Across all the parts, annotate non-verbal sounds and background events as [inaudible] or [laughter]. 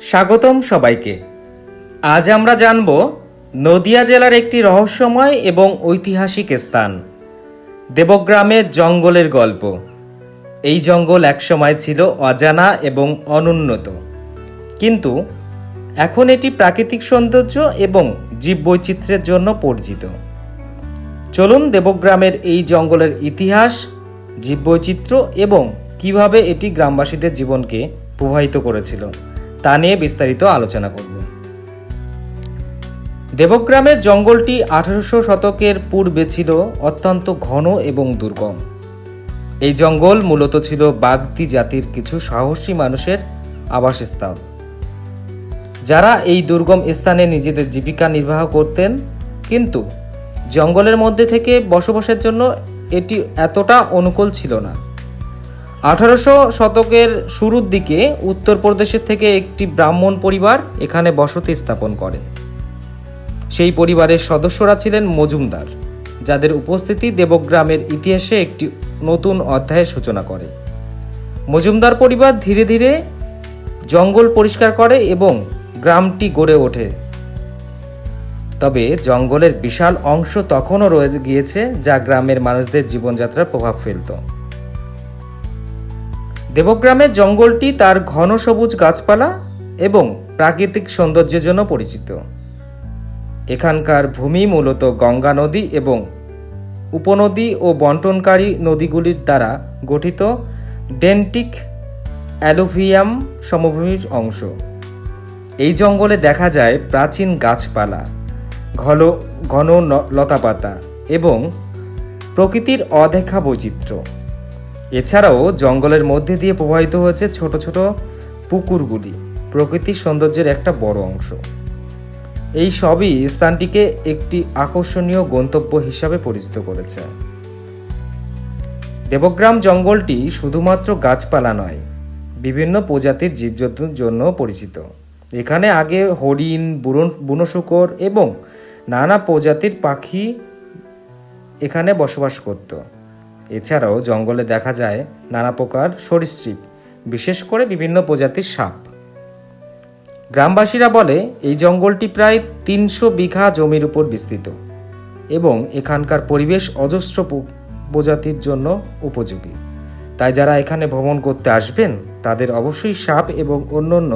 স্বাগতম সবাইকে। আজ আমরা জানব নদিয়া জেলার একটি রহস্যময় এবং ঐতিহাসিক স্থান দেবগ্রামের জঙ্গলের গল্প। এই জঙ্গল একসময় ছিল অজানা এবং অনুন্নত। কিন্তু এখন এটি প্রাকৃতিক সৌন্দর্য এবং জীববৈচিত্র্যের জন্য পরিচিত। চলুন দেবগ্রামের এই জঙ্গলের ইতিহাস, জীববৈচিত্র্য এবং কীভাবে এটি গ্রামবাসীদের জীবনকে প্রভাবিত করেছিল। তা নিয়ে বিস্তারিত আলোচনা করব। দেবগ্রামের জঙ্গলটি আঠারোশো শতকের পূর্বে ছিল অত্যন্ত ঘন এবং দুর্গম। এই জঙ্গল মূলত ছিল বাগদি জাতির কিছু সাহসী মানুষের আবাসস্থল। যারা এই দুর্গম স্থানে নিজেদের জীবিকা নির্বাহ করতেন, কিন্তু জঙ্গলের মধ্যে থেকে বসবাসের জন্য এটি এতটা অনুকূল ছিল না। আঠারোশো শতকের শুরুর দিকে উত্তরপ্রদেশের থেকে একটি ব্রাহ্মণ পরিবার এখানে বসতি স্থাপন করে। সেই পরিবারের সদস্যরা ছিলেন মজুমদার, যাদের উপস্থিতি দেবগ্রামের ইতিহাসে একটি নতুন অধ্যায়ের সূচনা করে। মজুমদার পরিবার ধীরে ধীরে জঙ্গল পরিষ্কার করে এবং গ্রামটি গড়ে ওঠে। তবে জঙ্গলের বিশাল অংশ তখনও রয়ে গিয়েছে যা গ্রামের মানুষদের জীবনযাত্রার প্রভাব ফেলত। দেবগ্রামের জঙ্গলটি তার ঘন সবুজ গাছপালা এবং প্রাকৃতিক সৌন্দর্যের জন্য পরিচিত। এখানকার ভূমি মূলত গঙ্গা নদী এবং উপনদী ও বন্টনকারী নদীগুলির দ্বারা গঠিত ডেন্টিক অ্যালুভিয়াম সমভূমির অংশ। এই জঙ্গলে দেখা যায় প্রাচীন গাছপালা ঘন ঘন লতাপাতা এবং প্রকৃতির অদেখা বৈচিত্র্য। এছাড়াও জঙ্গলের মধ্যে দিয়ে প্রবাহিত হয়েছে ছোট ছোট পুকুরগুলি, প্রকৃতির সৌন্দর্যের একটা বড় অংশ। এই সবই স্থানটিকে একটি আকর্ষণীয় গন্তব্য হিসাবে পরিচিত করেছে। দেবগ্রাম জঙ্গলটি শুধুমাত্র গাছপালা নয়, বিভিন্ন প্রজাতির জীবজন্তুর জন্য পরিচিত। এখানে আগে হরিণ বুড়ন বুনশুকর এবং নানা প্রজাতির পাখি এখানে বসবাস করত। এছাড়াও জঙ্গলে দেখা যায় নানা প্রকার সরীসৃপ, বিশেষ করে বিভিন্ন প্রজাতির সাপ। গ্রামবাসীরা বলে, এই জঙ্গলটি প্রায় তিনশো বিঘা জমির উপর বিস্তৃত এবং এখানকার পরিবেশ অজস্র প্রজাতির জন্য উপযোগী। তাই যারা এখানে ভ্রমণ করতে আসবেন, তাদের অবশ্যই সাপ এবং অন্যান্য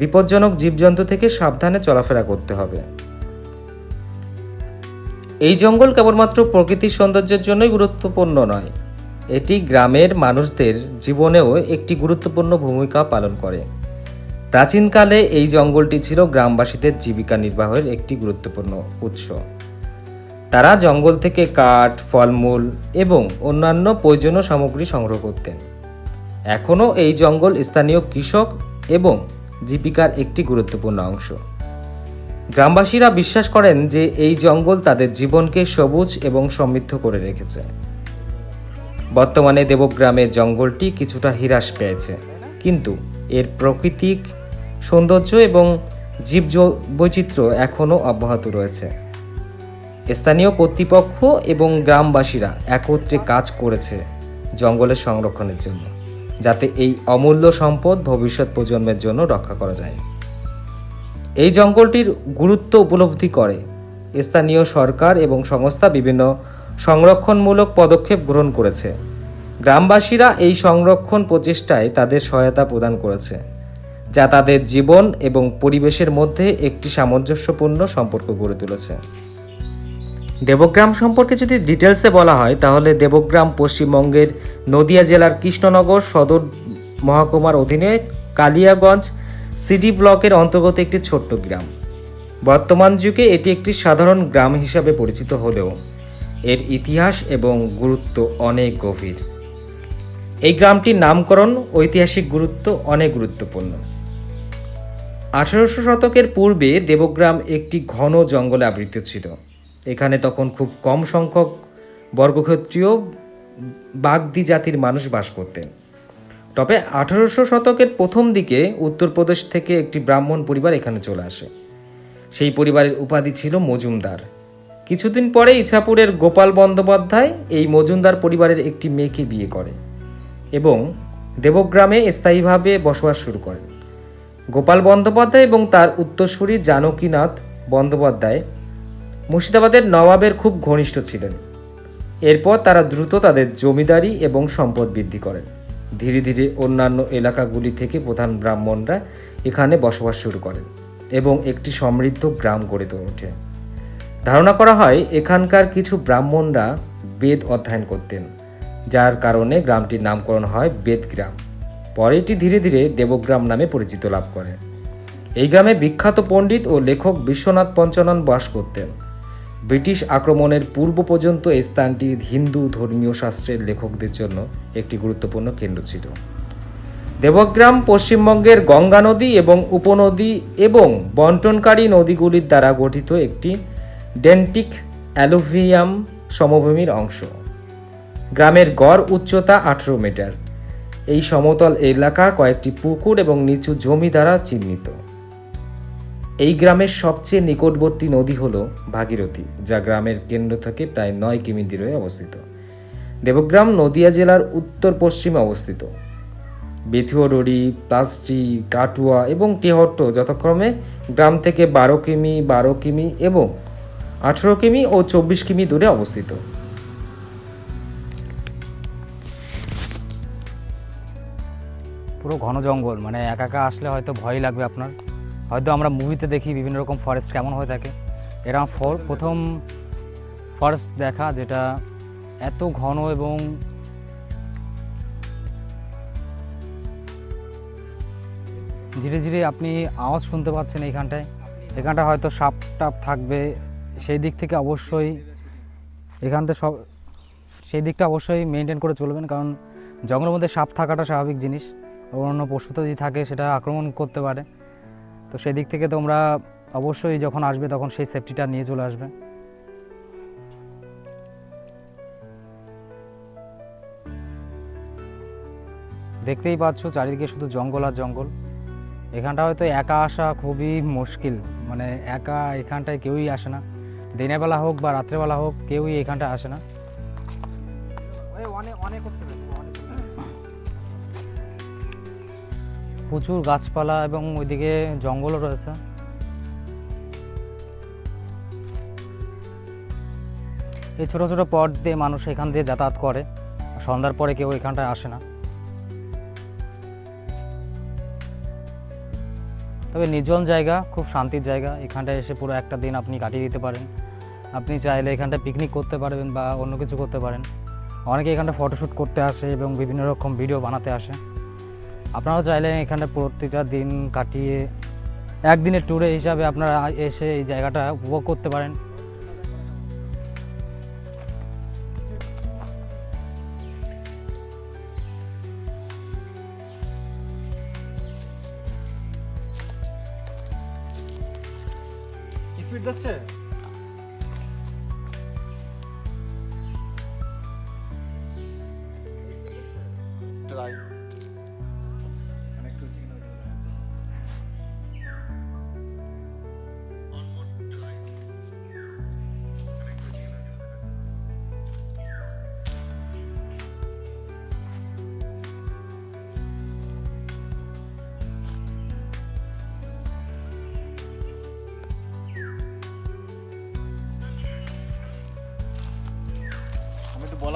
বিপজ্জনক জীবজন্তু থেকে সাবধানে চলাফেরা করতে হবে। এই জঙ্গল কেবলমাত্র প্রকৃতির সৌন্দর্যের জন্যই গুরুত্বপূর্ণ নয়। এটি গ্রামের মানুষদের জীবনেও একটি গুরুত্বপূর্ণ ভূমিকা পালন করে। প্রাচীনকালে এই জঙ্গলটি ছিল গ্রামবাসীদের জীবিকা নির্বাহের একটি গুরুত্বপূর্ণ উৎস। তারা জঙ্গল থেকে কাঠ, ফলমূল এবং অন্যান্য প্রয়োজনীয় সামগ্রী সংগ্রহ করতেন। এখনও এই জঙ্গল স্থানীয় কৃষক এবং জীবিকার একটি গুরুত্বপূর্ণ অংশ। গ্রামবাসীরা বিশ্বাস করেন যে এই জঙ্গল তাদের জীবনকে সবুজ এবং সমৃদ্ধ করে রেখেছে। বর্তমানে দেবগ্রামের জঙ্গলটি কিছুটা হ্রাস পেয়েছে। কিন্তু এর প্রাকৃতিক সৌন্দর্য এবং জীব বৈচিত্র্য এখনও অব্যাহত রয়েছে। স্থানীয় কর্তৃপক্ষ এবং গ্রামবাসীরা একত্রে কাজ করেছে জঙ্গলের সংরক্ষণের জন্য, যাতে এই অমূল্য সম্পদ ভবিষ্যৎ প্রজন্মের জন্য রক্ষা করা যায়। এই জঙ্গলটির গুরুত্ব উপলব্ধি করে। স্থানীয় সরকার এবং সংস্থা বিভিন্ন সংরক্ষণমূলক পদক্ষেপ গ্রহণ করেছে। গ্রামবাসীরা এই সংরক্ষণ প্রচেষ্টায় তাদের সহায়তা প্রদান করেছে, যা তাদের জীবন এবং পরিবেশের মধ্যে একটি সামঞ্জস্যপূর্ণ সম্পর্ক গড়ে তুলেছে। দেবগ্রাম সম্পর্কে যদি ডিটেলসে বলা হয়, তাহলে দেবগ্রাম পশ্চিমবঙ্গের নদিয়া জেলার কৃষ্ণনগর সদর মহকুমার অধীনে কালিয়াগঞ্জ সিটি ব্লকের অন্তর্গত একটি ছোট্ট গ্রাম। বর্তমান যুগে এটি একটি সাধারণ গ্রাম হিসাবে পরিচিত হলেও এর ইতিহাস এবং গুরুত্ব অনেক গভীর। এই গ্রামটির নামকরণ ঐতিহাসিক গুরুত্ব অনেক গুরুত্বপূর্ণ। আঠারোশো শতকের পূর্বে দেবগ্রাম একটি ঘন জঙ্গলে আবৃত ছিল। এখানে তখন খুব কম সংখ্যক বর্গক্ষেত্রীয় বাগদি জাতির মানুষ বাস করতেন। তবে আঠারোশো শতকের প্রথম দিকে উত্তরপ্রদেশ থেকে একটি ব্রাহ্মণ পরিবার এখানে চলে আসে। সেই পরিবারের উপাধি ছিল মজুমদার। কিছুদিন পরে ইছাপুরের গোপাল বন্দ্যোপাধ্যায় এই মজুমদার পরিবারের একটি মেয়েকে বিয়ে করে এবং দেবগ্রামে স্থায়ীভাবে বসবাস শুরু করেন। গোপাল বন্দ্যোপাধ্যায় এবং তার উত্তরসূরি জানকীনাথ বন্দ্যোপাধ্যায় মুর্শিদাবাদের নবাবের খুব ঘনিষ্ঠ ছিলেন। এরপর তারা দ্রুত তাদের জমিদারি এবং সম্পদ বৃদ্ধি করেন। ধীরে ধীরে অন্যান্য এলাকাগুলি থেকে প্রধান ব্রাহ্মণরা এখানে বসবাস শুরু করেন এবং একটি সমৃদ্ধ গ্রাম গড়ে ওঠে। ধারণা করা হয়, এখানকার কিছু ব্রাহ্মণরা বেদ অধ্যয়ন করতেন, যার কারণে গ্রামটির নামকরণ হয় বেদগ্রাম পরে এটি ধীরে ধীরে দেবগ্রাম নামে পরিচিত লাভ করে। এই গ্রামে বিখ্যাত পণ্ডিত ও লেখক বিশ্বনাথ পঞ্চানন বাস করতেন। ব্রিটিশ আক্রমণের পূর্ব পর্যন্ত এই স্থানটি হিন্দু ধর্মীয় শাস্ত্রের লেখকদের জন্য একটি গুরুত্বপূর্ণ কেন্দ্র ছিল। দেবগ্রাম, পশ্চিমবঙ্গের গঙ্গা নদী এবং উপনদী এবং বন্টনকারী নদীগুলির দ্বারা গঠিত একটি ডেন্টিক অ্যালুভিয়াম সমভূমির অংশ। গ্রামের গড় উচ্চতা আঠেরো মিটার। এই সমতল এলাকা কয়েকটি পুকুর এবং নিচু জমি দ্বারা চিহ্নিত। এই গ্রামের সবচেয়ে নিকটবর্তী নদী হল ভাগীরথী, যা গ্রামের কেন্দ্র থেকে প্রায় নয় কিমি দূরে অবস্থিত। দেবগ্রাম নদিয়া জেলার উত্তর পশ্চিমে অবস্থিত। বেথুয়াডড়ি প্লাস্টি, কাটুয়া এবং টেহট্ট যথাক্রমে গ্রাম থেকে বারো কিমি বারো কিমি এবং আঠেরো কিমি ও চব্বিশ কিমি দূরে অবস্থিত। পুরো ঘন জঙ্গল মানে একা একা আসলে হয়তো ভয় লাগবে আপনার। হয়তো আমরা মুভিতে দেখি বিভিন্ন রকম ফরেস্ট কেমন হয়ে থাকে। ফর প্রথম ফরেস্ট দেখা যেটা এত ঘন এবং ধীরে ধীরে আপনি আওয়াজ শুনতে পাচ্ছেন এইখানটায়। এখানটা হয়তো সাপ টাপ থাকবে, সেই দিক থেকে অবশ্যই এখানটা সব সেই দিকটা অবশ্যই মেনটেন করে চলবেন, কারণ জঙ্গলের মধ্যে সাপ থাকাটা স্বাভাবিক জিনিস। অন্য পশু তো যদি থাকে সেটা আক্রমণ করতে পারে। তো সেই দিক থেকে তোমরা অবশ্যই যখন আসবে তখন সেই সেফটিটা নিয়ে চলে আসবে। দেখতেই পাচ্ছ চারিদিকে শুধু জঙ্গল আর জঙ্গল। এখানটা হয়তো একা আসা খুবই মুশকিল মানে একা এখানটায় কেউই আসে না। দিনের বেলা হোক বা রাত্রেবেলা হোক কেউই এখানটায় আসে না। প্রচুর গাছপালা এবং ওইদিকে জঙ্গলও রয়েছে। এই ছোটো ছোটো পথ দিয়ে মানুষ এখান দিয়ে যাতায়াত করে সন্ধ্যার পরে কেউ এখানটায় আসে না। তবে নির্জন জায়গা, খুব শান্তির জায়গা, এখানটায় এসে পুরো একটা দিন আপনি কাটিয়ে দিতে পারেন। আপনি চাইলে এখানটায় পিকনিক করতে পারবেন বা অন্য কিছু করতে পারেন। অনেকে এখানটা ফটোশ্যুট করতে আসে এবং বিভিন্ন রকম ভিডিও বানাতে আসে। আপনারাও চাইলে এখানে প্রতিটা দিন কাটিয়ে, একদিনের ট্যুরে হিসাবে আপনারা এসে এই জায়গাটা উপভোগ করতে পারেন।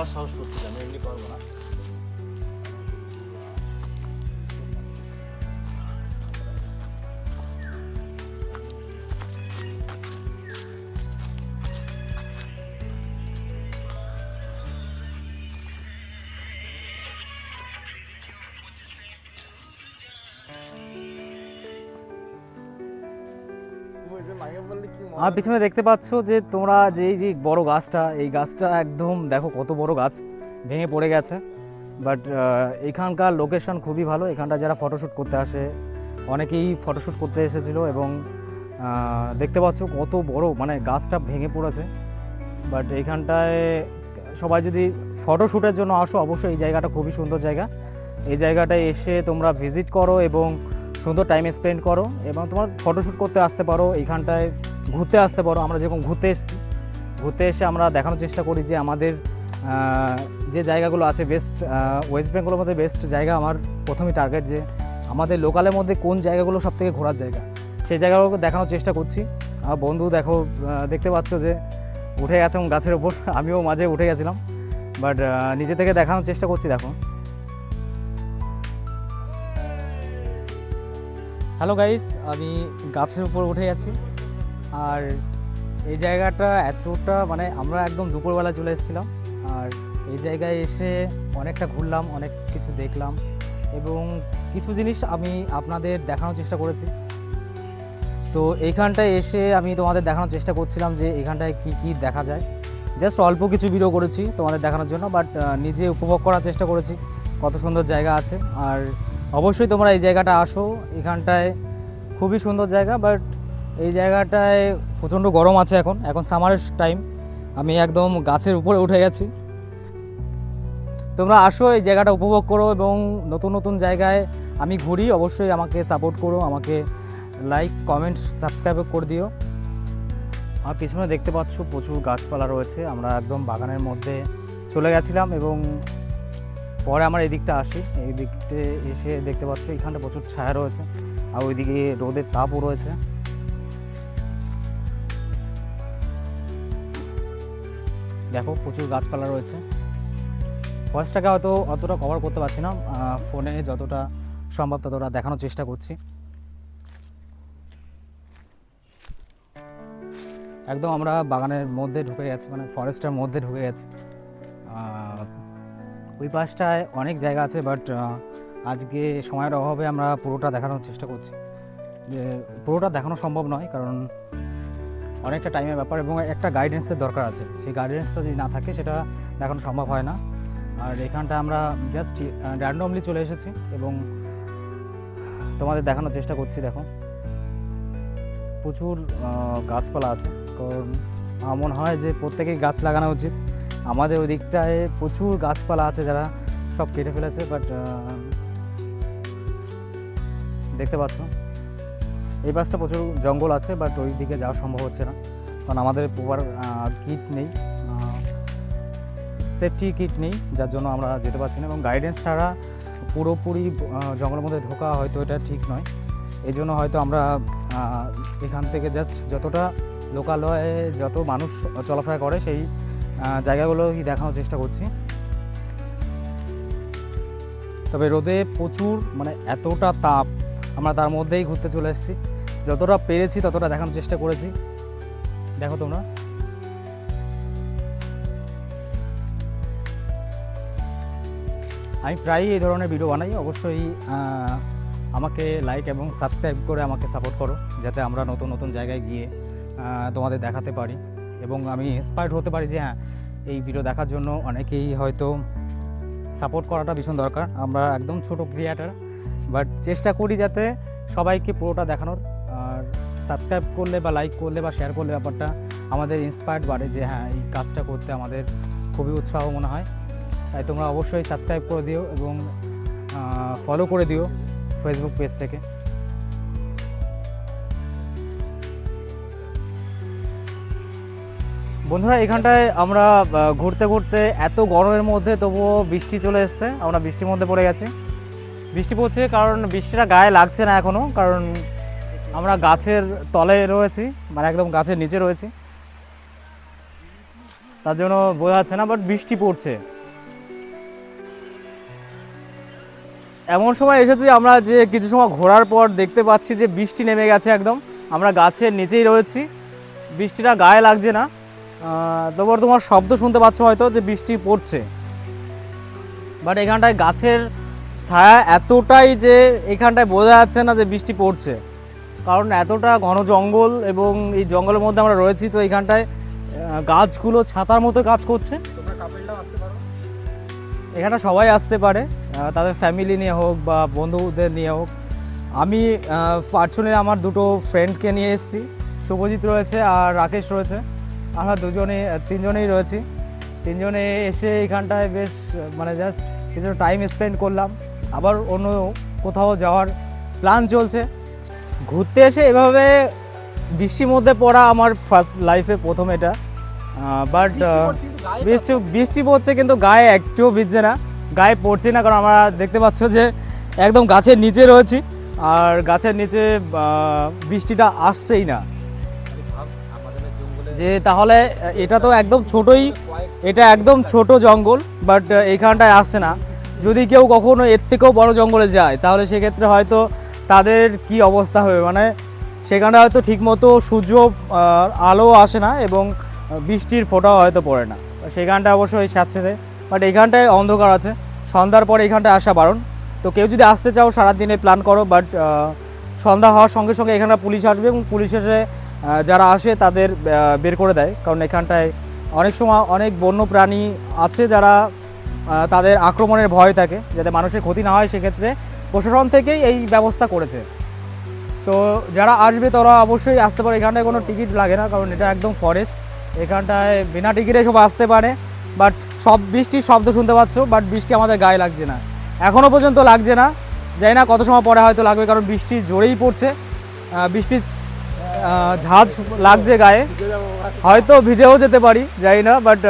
আমি একটু বলার সাহস করতে আমি এমনি পারব আমার পিছনে দেখতে পাচ্ছ যে তোমরা যে এই যে বড় গাছটা, এই গাছটা একদম দেখো কত বড় গাছ, ভেঙে পড়ে গেছে। বাট এখানকার লোকেশন খুবই ভালো। এখানটা যারা ফটোশ্যুট করতে আসে, অনেকেই ফটোশ্যুট করতে এসেছিল এবং দেখতে পাচ্ছ কত বড় মানে গাছটা ভেঙে পড়েছে। বাট এখানটায় সবাই যদি ফটোশ্যুটের জন্য আসো, অবশ্যই এই জায়গাটা খুবই সুন্দর জায়গা। এই জায়গাটায় এসে তোমরা ভিজিট করো এবং সুন্দর টাইম স্পেন্ড করো এবং তোমার ফটোশ্যুট করতে আসতে পারো, এইখানটায় ঘুরতে আসতে পারো। আমরা যেরকম ঘুরতে এসেছি, ঘুরতে এসে আমরা দেখানোর চেষ্টা করি যে আমাদের যে জায়গাগুলো আছে বেস্ট ওয়েস্ট বেঙ্গলের মধ্যে বেস্ট জায়গা আমার প্রথমই টার্গেট যে আমাদের লোকালের মধ্যে কোন জায়গাগুলো সব থেকে ঘোরার জায়গা। সেই জায়গাগুলোকে দেখানোর চেষ্টা করছি। আর বন্ধু দেখো দেখতে পাচ্ছ যে উঠে গেছে গাছের ওপর আমিও মাঝে উঠে গেছিলাম। বাট নিজে থেকে দেখানোর চেষ্টা করছি, দেখো। হ্যালো গাইস আমি গাছের উপর উঠে গেছি আর এই জায়গাটা এতটা মানে আমরা একদম দুপুরবেলা চলে এসেছিলাম। আর এই জায়গায় এসে অনেকটা ঘুরলাম, অনেক কিছু দেখলাম এবং কিছু জিনিস আমি আপনাদের দেখানোর চেষ্টা করেছি। তো এইখানটায় এসে আমি তোমাদের দেখানোর চেষ্টা করছিলাম যে এখানটায় কি কি দেখা যায়। জাস্ট অল্প কিছু ভিডিও করেছি তোমাদের দেখানোর জন্য বাট নিজে উপভোগ করার চেষ্টা করেছি। কত সুন্দর জায়গা আছে। আর অবশ্যই তোমরা এই জায়গাটা আসো। এখানটায় খুবই সুন্দর জায়গা বাট এই জায়গাটায় প্রচণ্ড গরম আছে এখন। এখন সামারের টাইম আমি একদম গাছের উপরে উঠে গেছি। তোমরা আসো, এই জায়গাটা উপভোগ করো এবং নতুন নতুন জায়গায় আমি ঘুরি। অবশ্যই আমাকে সাপোর্ট করো, আমাকে লাইক কমেন্ট সাবস্ক্রাইব করে দিও। আর পিছনে দেখতে পাচ্ছ প্রচুর গাছপালা রয়েছে। আমরা একদম বাগানের মধ্যে চলে গেছিলাম এবং পরে আমার এই দিকটা আসি এই দিকতে এসে দেখতে পাচ্ছ এখানটা প্রচুর ছায়া রয়েছে, আর ওইদিকে রোদের তাপও রয়েছে। দেখো প্রচুর গাছপালা রয়েছে। ফরেস্টটাকে হয়তো অতটা কভার করতে পারছি না ফোনে যতটা সম্ভব ততটা দেখানোর চেষ্টা করছি। একদম আমরা বাগানের মধ্যে ঢুকে গেছি মানে ফরেস্টের মধ্যে ঢুকে গেছি। ওই পাশটায় অনেক জায়গা আছে বাট আজকে সময়ের অভাবে আমরা পুরোটা দেখানোর চেষ্টা করছি। যে পুরোটা দেখানো সম্ভব নয়, কারণ অনেকটা টাইমের ব্যাপার এবং একটা গাইডেন্সের দরকার আছে। সেই গাইডেন্সটা যদি না থাকে, সেটা দেখানো সম্ভব হয় না। আর এখানটা আমরা জাস্ট র্যান্ডমলি চলে এসেছি এবং তোমাদের দেখানোর চেষ্টা করছি, দেখো। প্রচুর গাছপালা আছে, কারণ মনে হয় যে প্রত্যেকেই গাছ লাগানো উচিত। আমাদের ওই দিকটায় প্রচুর গাছপালা আছে যারা সব কেটে ফেলেছে বাট দেখতে পাচ্ছ। এই পাশটা প্রচুর জঙ্গল আছে বাট ওই দিকে যাওয়া সম্ভব হচ্ছে না। কারণ আমাদের প্রপার কিট নেই। সেফটি কিট নেই, যার জন্য আমরা যেতে পারছি না। এবং গাইডেন্স ছাড়া পুরোপুরি জঙ্গলের মধ্যে ঢোকা হয়তো এটা ঠিক নয়। এই জন্য হয়তো আমরা এখান থেকে জাস্ট যতটা লোকালয়ে যত মানুষ চলাফেরা করে, সেই আহ, জায়গাগুলোই দেখানোর চেষ্টা করছি। তবে রোদে প্রচুর মানে এতটা তাপ আমরা তার মধ্যেই ঘুরতে চলে এসেছি। যতটা পেরেছি ততটা দেখানোর চেষ্টা করেছি। দেখো তোমরা। আমি প্রায়ই এই ধরনের ভিডিও বানাই। অবশ্যই আমাকে লাইক এবং সাবস্ক্রাইব করে আমাকে সাপোর্ট করো যাতে আমরা নতুন নতুন জায়গায় গিয়ে তোমাদের দেখাতে পারি। এবং আমি ইন্সপায়ার্ড হতে পারি যে হ্যাঁ এই ভিডিও দেখার জন্য অনেকেই হয়তো সাপোর্ট করাটা ভীষণ দরকার। আমরা একদম ছোট ক্রিয়েটার বাট চেষ্টা করি যাতে সবাইকে পুরোটা দেখানোর। আর সাবস্ক্রাইব করলে বা লাইক করলে বা শেয়ার করলে ব্যাপারটা আমাদের ইন্সপায়ার্ড বাড়ে যে হ্যাঁ এই কাজটা করতে আমাদের খুবই উৎসাহ মনে হয়। তাই তোমরা অবশ্যই সাবস্ক্রাইব করে দিও এবং ফলো করে দিও ফেসবুক পেজ থেকে। বন্ধুরা, এখানটায় আমরা ঘুরতে ঘুরতে এত গরমের মধ্যে তবুও বৃষ্টি চলে এসছে। আমরা বৃষ্টির মধ্যে পড়ে গেছি। বৃষ্টি পড়ছে কারণ বৃষ্টিটা গায়ে লাগছে না এখনও কারণ আমরা গাছের তলে রয়েছি মানে একদম গাছের নিচে রয়েছি। তার জন্য বোঝা যাচ্ছে না বাট বৃষ্টি পড়ছে। এমন সময় এসেছি আমরা যে কিছু সময় ঘোরার পর দেখতে পাচ্ছি যে বৃষ্টি নেমে গেছে একদম। আমরা গাছের নিচেই রয়েছি। বৃষ্টিটা গায়ে লাগছে না। তবুও তোমার শব্দ শুনতে পাচ্ছ হয়তো যে বৃষ্টি পড়ছে। বাট এখানটায় গাছের ছায়া এতটাই যে এখানটায় বোঝা যাচ্ছে না যে বৃষ্টি পড়ছে। কারণ এতটা ঘন জঙ্গল এবং এই জঙ্গলের মধ্যে আমরা রয়েছি তো এইখানটায় আহ, গাছগুলো ছাতার মতো কাজ করছে। এখানে সবাই আসতে পারে তাদের ফ্যামিলি নিয়ে হোক বা বন্ধুদের নিয়ে হোক। আমি পার্সোনালি আমার দুটো ফ্রেন্ডকে নিয়ে এসেছি। শুভজিৎ রয়েছে আর রাকেশ রয়েছে। আমরা দুজনে তিনজনেই রয়েছি। তিনজনে এসে এখানটায় বেশ মানে জাস্ট কিছু টাইম স্পেন্ড করলাম। আবার অন্য কোথাও যাওয়ার প্ল্যান চলছে। ঘুরতে এসে এভাবে বৃষ্টির মধ্যে পড়া আমার ফার্স্ট লাইফে প্রথম এটা। বাট বৃষ্টি বৃষ্টি পড়ছে। কিন্তু গায়ে একটুও ভিজছে না। গায়ে পড়ছে না কারণ আমরা দেখতে পাচ্ছ যে একদম গাছের নিচে রয়েছি। আর গাছের নিচে বৃষ্টিটা আসছেই না। যে তাহলে, এটা তো একদম ছোটই, এটা একদম ছোট জঙ্গল বাট এইখানটায় আসছে না। যদি কেউ কখনো এর থেকেও বড় জঙ্গলে যায়, তাহলে সেক্ষেত্রে হয়তো তাদের কি অবস্থা হবে? মানে সেখানে হয়তো ঠিকমতো সূর্য আলো আসে না এবং বৃষ্টির ফোঁটাও হয়তো পড়ে না। সেখানটা অবশ্যই স্যাঁতসেঁতে বাট এইখানটায় অন্ধকার আছে। সন্ধ্যার পর এইখানটায় আসা বারণ। তো কেউ যদি আসতে চাও, সারাদিনে প্ল্যান করো বাট সন্ধ্যা হওয়ার সঙ্গে সঙ্গে এখানে পুলিশ আসবে এবং পুলিশ এসে যারা আসে তাদের বের করে দেয়। কারণ এখানটায় অনেক সময় অনেক বন্য প্রাণী আছে যারা তাদের আক্রমণের ভয় থাকে যাতে মানুষের ক্ষতি না হয় সেক্ষেত্রে প্রশাসন থেকেই এই ব্যবস্থা করেছে। তো যারা আসবে তারা অবশ্যই আসতে পারে। এখানটায় কোনো টিকিট লাগে না কারণ এটা একদম ফরেস্ট এখানটায় বিনা টিকিটে সব আসতে পারে। বাট সব বৃষ্টির শব্দ শুনতে পাচ্ছ বাট বৃষ্টি আমাদের গায়ে লাগছে না। এখনও পর্যন্ত লাগছে না। জানি না কত সময় পরে হয়তো লাগবে কারণ বৃষ্টি জোরেই পড়ছে। আহ, ঝাঁজ লাগছে গায়ে। হয়তো ভিজেও যেতে পারি, জানি না বাট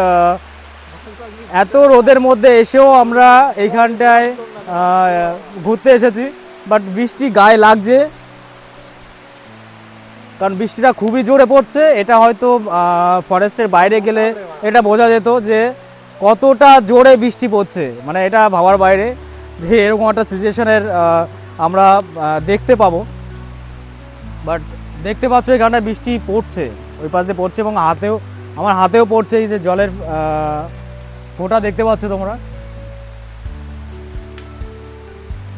এত রোদের মধ্যে এসেও আমরা এইখানটায় ঘুরতে এসেছি বাট বৃষ্টি গায়ে লাগছে। কারণ বৃষ্টিটা খুবই জোরে পড়ছে, এটা হয়তো ফরেস্টের বাইরে গেলে এটা বোঝা যেত যে কতটা জোরে বৃষ্টি পড়ছে মানে এটা ভাবার বাইরে যে এরকম একটা সিচুয়েশনের আমরা দেখতে পাবো। বাট দেখতে পাচ্ছ এখানটা বৃষ্টি পড়ছে। ওই পাশ দিয়ে পড়ছে এবং হাতেও, আমার হাতেও পড়ছে এই যে জলের ফোঁটা দেখতে পাচ্ছ তোমরা।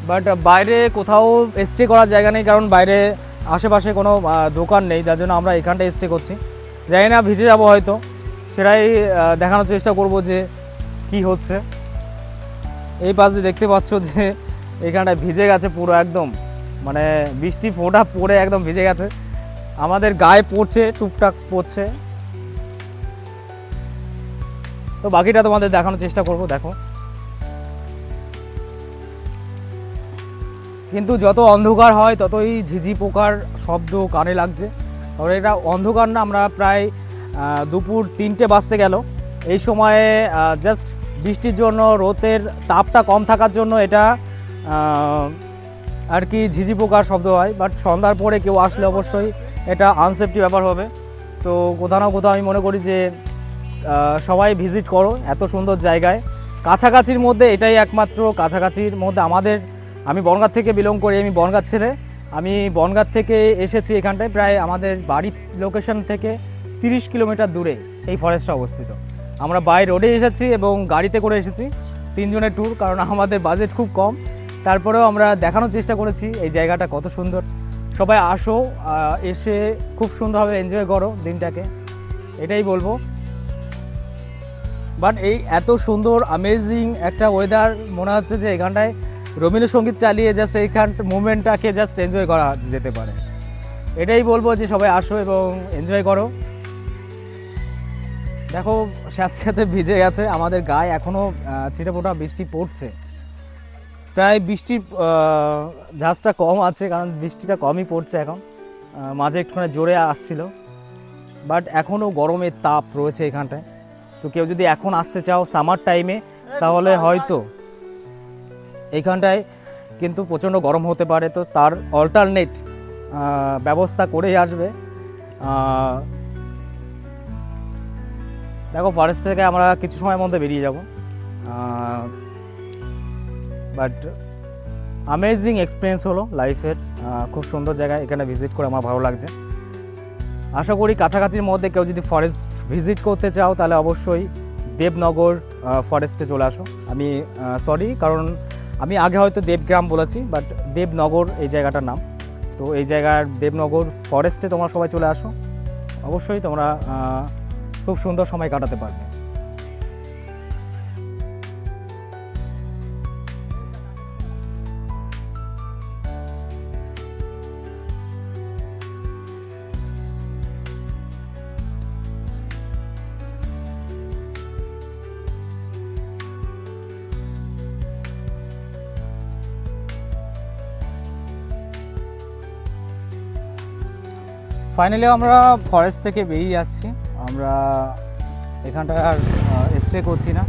বাট বাইরে কোথাও স্টে করার জায়গা নেই কারণ বাইরে আশেপাশে কোনো দোকান নেই, যার জন্য আমরা এখানটায় স্টে করছি। জানি না ভিজে যাব হয়তো, সেটাই দেখানোর চেষ্টা করব যে কি হচ্ছে। এই পাশ দিয়ে দেখতে পাচ্ছ যে এখানটায় ভিজে গেছে পুরো একদম। মানে বৃষ্টি ফোঁটা পড়ে একদম ভিজে গেছে। আমাদের গায়ে পড়ছে, টুকটাক পড়ছে। তো বাকিটা তোমাদের দেখানোর চেষ্টা করব, দেখো। কিন্তু যত অন্ধকার হয়, ততই ঝিঝি পোকার শব্দ কানে লাগছে। কারণ এটা অন্ধকার না, আমরা প্রায় দুপুর তিনটে বাজতে গেল। এই সময়ে জাস্ট বৃষ্টির জন্য, রোদের তাপটা কম থাকার জন্য এটা আর কি ঝিঝি পোকার শব্দ হয়। বাট সন্ধ্যার পরে কেউ আসলে অবশ্যই এটা আনসেফটি ব্যাপার হবে। তো কোথাও না কোথাও আমি মনে করি যে সবাই ভিজিট করো এত সুন্দর জায়গায়। কাছাকাছির মধ্যে এটাই একমাত্র কাছাকাছির মধ্যে আমাদের, আমি বনগাঁ থেকে বিলং করি, আমি বনগাঁ ছেড়ে। আমি বনগাঁ থেকে এসেছি এখানটায় প্রায় আমাদের বাড়ির লোকেশন থেকে তিরিশ কিলোমিটার দূরে, এই ফরেস্টটা অবস্থিত। আমরা বাই রোডে এসেছি এবং গাড়িতে করে এসেছি তিনজনের ট্যুর কারণ আমাদের বাজেট খুব কম। তারপরেও আমরা দেখানোর চেষ্টা করেছি এই জায়গাটা কত সুন্দর। সবাই আসো এসে খুব সুন্দরভাবে এনজয় করো দিনটাকে, এটাই বলব। বাট এই এত সুন্দর অ্যামেজিং একটা ওয়েদার মনে হচ্ছে যে এখানটায় রবীন্দ্রসঙ্গীত চালিয়ে জাস্ট এইখান মুভমেন্টটাকে জাস্ট এনজয় করা যেতে পারে। এটাই বলব যে সবাই আসো এবং এনজয় করো। দেখো, সাথে ভিজে গেছে, আমাদের গায়ে এখনও ছিটেফোঁটা বৃষ্টি পড়ছে। প্রায় বৃষ্টির আহ, ঝাঁজটা কম আছে কারণ বৃষ্টিটা কমই পড়ছে এখন। মাঝে একটুখানি জোরে আসছিল। বাট এখনও গরমের তাপ রয়েছে এখানটায়। তো কেউ যদি এখন আসতে চাও সামার টাইমে তাহলে হয়তো এইখানটায় কিন্তু প্রচণ্ড গরম হতে পারে। তো তার অল্টারনেট ব্যবস্থা করেই আসবে। দেখো ফরেস্ট থেকে আমরা কিছু সময়ের মধ্যে বেরিয়ে যাব। বাট অ্যামেজিং এক্সপিরিয়েন্স হলো লাইফের খুব সুন্দর জায়গা এখানে ভিজিট করে আমার ভালো লাগছে। আশা করি কাছাকাছির মধ্যে কেউ যদি ফরেস্ট ভিজিট করতে চাও, তাহলে অবশ্যই দেবনগর ফরেস্টে চলে আসো। আমি সরি কারণ আমি আগে হয়তো দেবগ্রাম বলেছি বাট দেবনগর এই জায়গাটার নাম। তো এই জায়গার দেবনগর ফরেস্টে তোমরা সবাই চলে আসো। অবশ্যই তোমরা খুব সুন্দর সময় কাটাতে পারবে। ফাইনালি আমরা ফরেস্ট থেকে বেরিয়ে যাচ্ছি। আমরা এখানটা আর স্টে করছি না।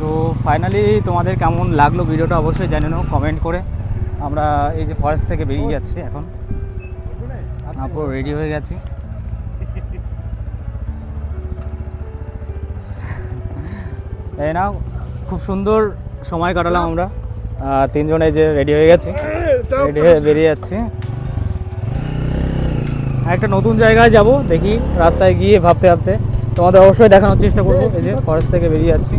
তো ফাইনালি তোমাদের কেমন লাগল ভিডিওটা অবশ্যই জানিও কমেন্ট করে। আমরা এই যে ফরেস্ট থেকে বেরিয়ে যাচ্ছি এখন। পুরো রেডি হয়ে গেছি। [laughs] এই না খুব সুন্দর সময় কাটালাম আমরা। তিনজনে যে রেডি হয়ে গেছি। রেডি হয়ে বেরিয়ে যাচ্ছি। একটা নতুন জায়গায় যাব দেখি রাস্তায় গিয়ে ভাবতে ভাবতে। তোমাদের অবশ্যই দেখানোর চেষ্টা করব এই যে ফরেস্ট থেকে বেরিয়ে যাচ্ছি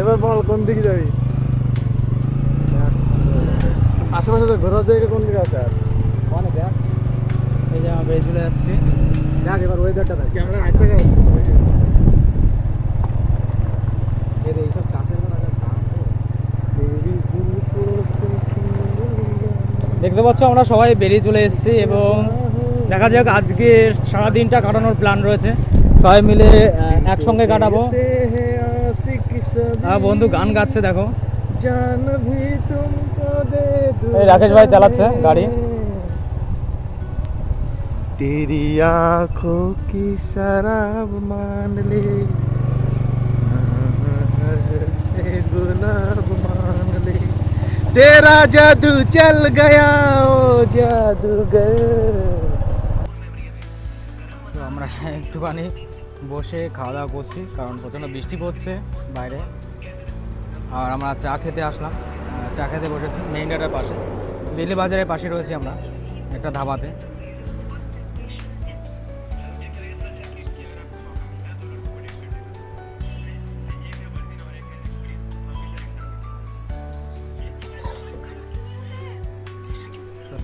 এবার বল কোন দিকে যাবি? আশেপাশে তো ঘোরার জায়গা কোন দিকে আছে আর? এই যে আমরা বেরিয়ে চলে যাচ্ছি। দেখ এবার ওয়েদারটা দেখ। ক্যামেরা থেকে এর এইসব দেখতে পাচ্ছ আমরা সবাই বেরিয়ে চলে এসেছি এবং দেখা যাক আজকে সারাদিনটা কাটানোর প্ল্যান রয়েছে সবাই মিলে একসঙ্গে কাটাবো হ্যাঁ বন্ধু গান গাচ্ছে দেখো এই রাকেশ ভাই চালাচ্ছে গাড়ি তেরি আঁখো কি শরাব তেরা জাদু চল গয়া ও জাদুগর তো আমরা একটুখানি বসে খাওয়া দাওয়া করছি, কারণ প্রচণ্ড বৃষ্টি পড়ছে বাইরে। আর আমরা চা খেতে আসলাম। চা খেতে বসেছি মেইন গেটের পাশে। বেলি বাজারের পাশে রয়েছি আমরা, একটা ধাবাতে।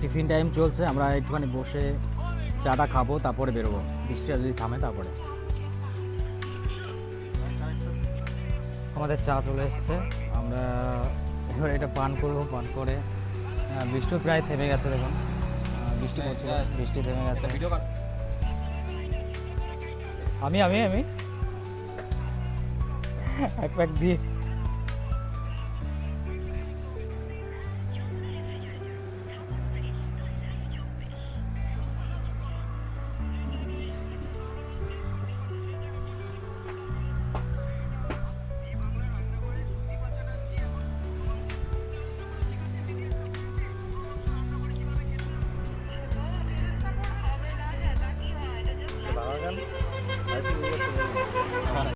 টিফিন টাইম চলছে আমরা একটুখানি বসে চাটা খাব তারপরে বেরোবো। বৃষ্টিটা যদি থামে তারপরে। আমাদের চা চলে এসছে। আমরা এবার এটা পান করব পান করে আহ, বৃষ্টিও প্রায় থেমে গেছে দেখুন। বৃষ্টি পড়ছে বৃষ্টি থেমে গেছে। আমি আমি আমি। এক প্যাক দিয়ে